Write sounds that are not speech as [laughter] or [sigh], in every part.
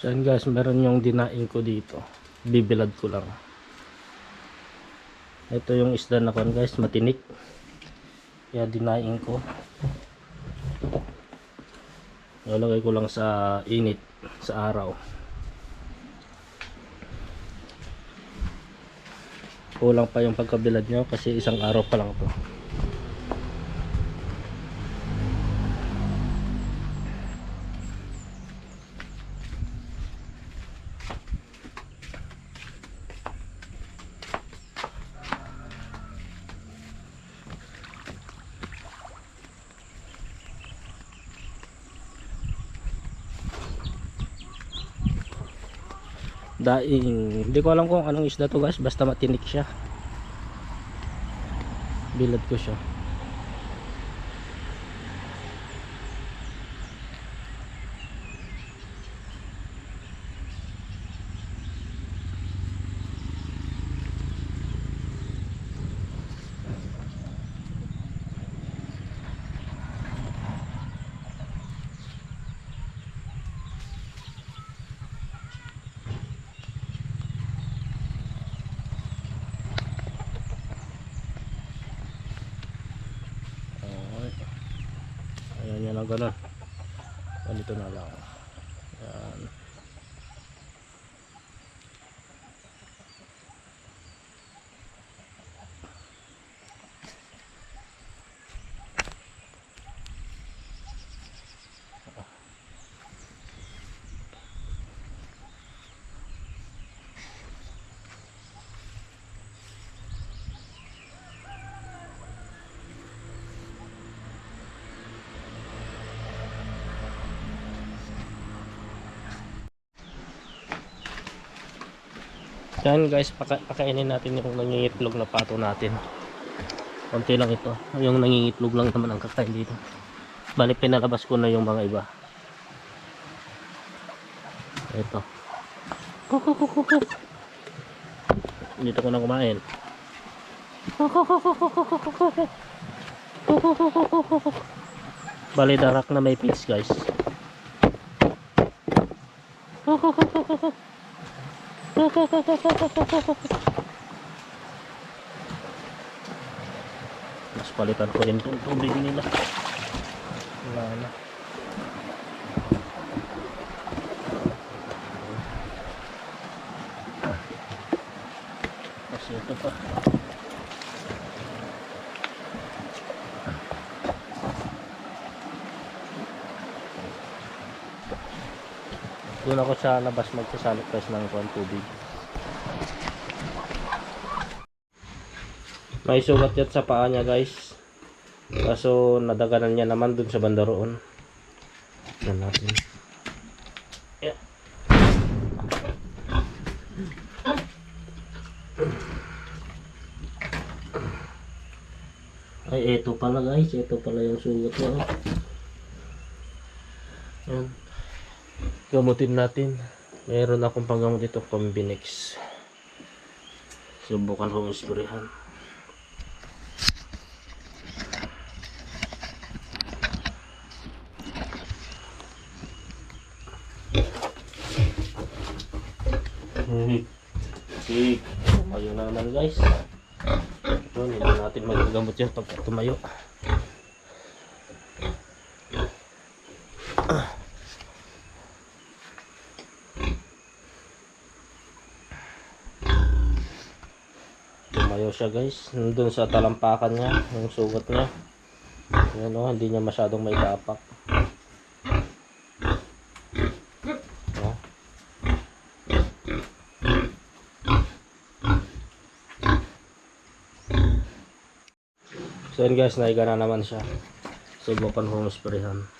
So yun guys, meron yung dinaing ko dito. Bibilad ko lang. Ito yung isda na kon guys, matinik. Kaya dinaing ko. Lalagay ko lang sa init, sa araw. Kulang pa yung pagkabilad nyo kasi isang araw pa lang to. Daing. Hindi ko alam kung anong isda to guys. Basta matinik siya. Bilad ko siya. Okay. Ang ganun. Ganito na lang. Ayan. Yan guys, paka pakainin natin yung nangingitlog na pato natin. Konti lang ito. Yung nangingitlog lang naman ang kakain dito. Bali pinalabas ko na yung mga iba. Ito. Kukukukuku. Dito ko na kumain. Bali darak na may pigs guys. Kukukukukuku. Mas palitan ko rin itong tubig nila. Wala na. Kasi ito pa. Doon ako sa labas magsasalok guys ng kuwan tubig. May sugat yan sa paa niya guys. Kaso nadaganan niya naman dun sa banda roon. Yan natin. Yeah. Ay, eto pala guys. Eto pala yung sugat niya. oh. Yan. Gamutin natin. Meron akong panggamot dito, Combinex. Subukan kong isprihan. Hik. Hik. Tumayo na naman guys. Ito, hindi natin magagamot yan pag tumayo. Tumayo siya guys. Nandun sa talampakan niya, yung sugat niya. Yan o, hindi niya masyadong may tapak. Oh. So guys, naiga na naman siya. Subukan kong sprayan.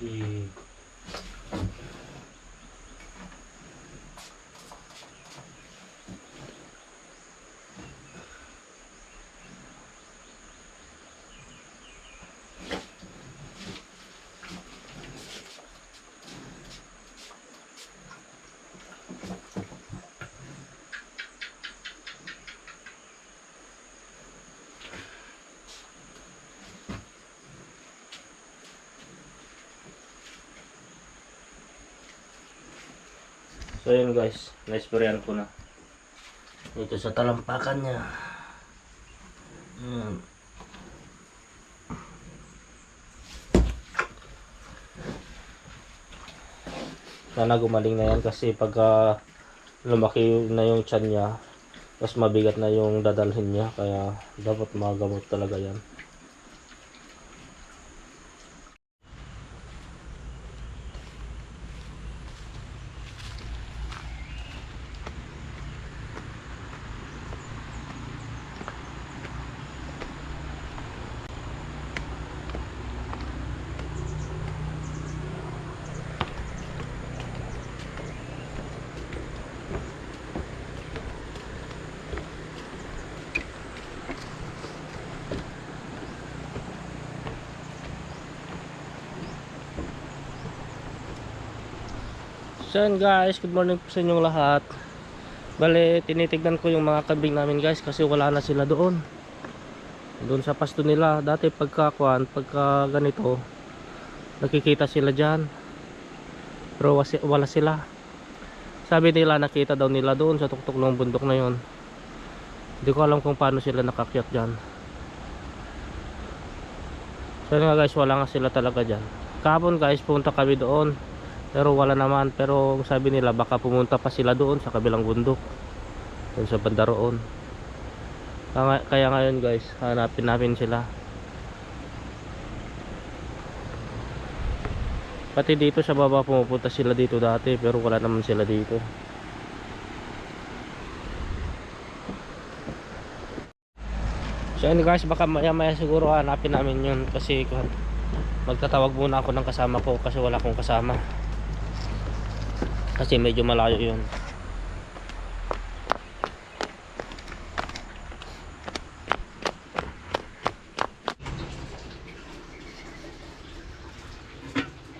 嗯。So yun guys, na-sprayan ko na. Dito sa talampakan niya. Ayan. Sana gumaling na yan kasi pagka lumaki na yung tiyan niya, mas mabigat na yung dadalhin niya kaya dapat magamot talaga yan. So yun guys, good morning po sa inyong lahat. Bale, tinitignan ko yung mga kambing namin guys kasi wala na sila doon. Doon sa pasto nila. Dati pagka kuan, pagka ganito, nakikita sila dyan. Pero wala sila. Sabi nila nakita daw nila doon sa tuktok ng bundok na yon. Hindi ko alam kung paano sila nakakyat dyan. So yun nga guys, wala nga sila talaga dyan. Kahapon guys, punta kami doon pero wala naman. Pero sabi nila baka pumunta pa sila doon sa kabilang bundok. Doon sa banda roon. Kaya, kaya ngayon guys hanapin namin sila. Pati dito sa baba pumupunta sila dito dati pero wala naman sila dito. So yun guys baka maya maya siguro hanapin namin yun. Kasi magtatawag muna ako ng kasama ko kasi wala akong kasama kasi medyo malayo yun.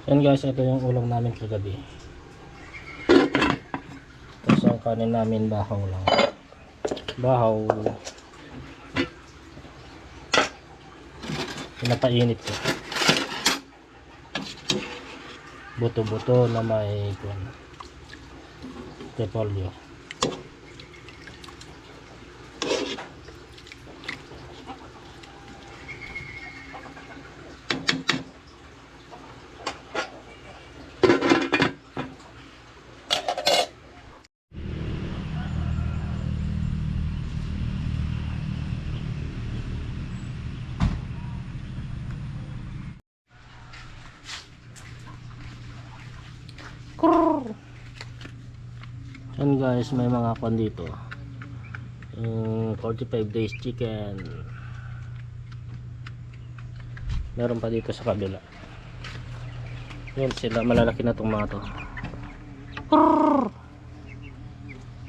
Yan guys ito yung ulam namin kagabi. Tapos ang kanin namin bahaw lang. Bahaw. Pinapainit ko. Buto-buto na may kwan repolyo Yan guys, may mga kwan dito. Yung 45 days chicken. Meron pa dito sa kabila. Yan sila, malalaki na itong mga to.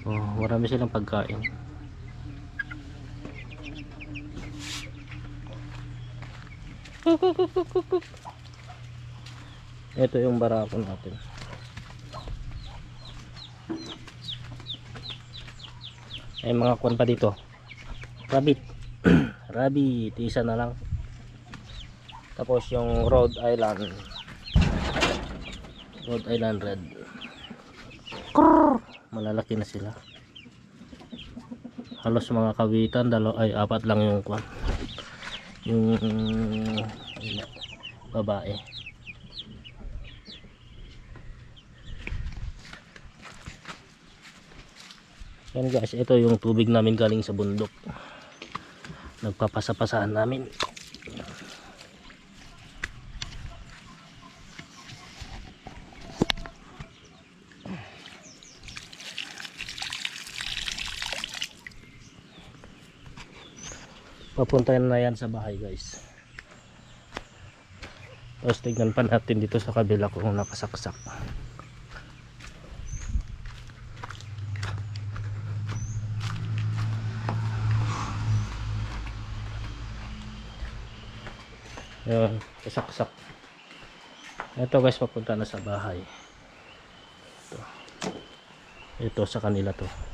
Oh, marami silang pagkain. Ito yung barako natin. May mga kwan pa dito. Rabbit. [clears throat] Rabbit. Isa na lang. Tapos yung Rhode Island. Rhode Island Red. Malalaki na sila. Halos mga kawitan. Dalo, ay apat lang yung kwan. Yung babae. Yan guys, ito yung tubig namin galing sa bundok. Nagpapasa-pasahan namin. Papunta na yan sa bahay guys. Tapos tignan pa natin dito sa kabila kung nakasaksak. Yun, kasaksak. Ito guys, papunta na sa bahay. Ito. Ito sa kanila to.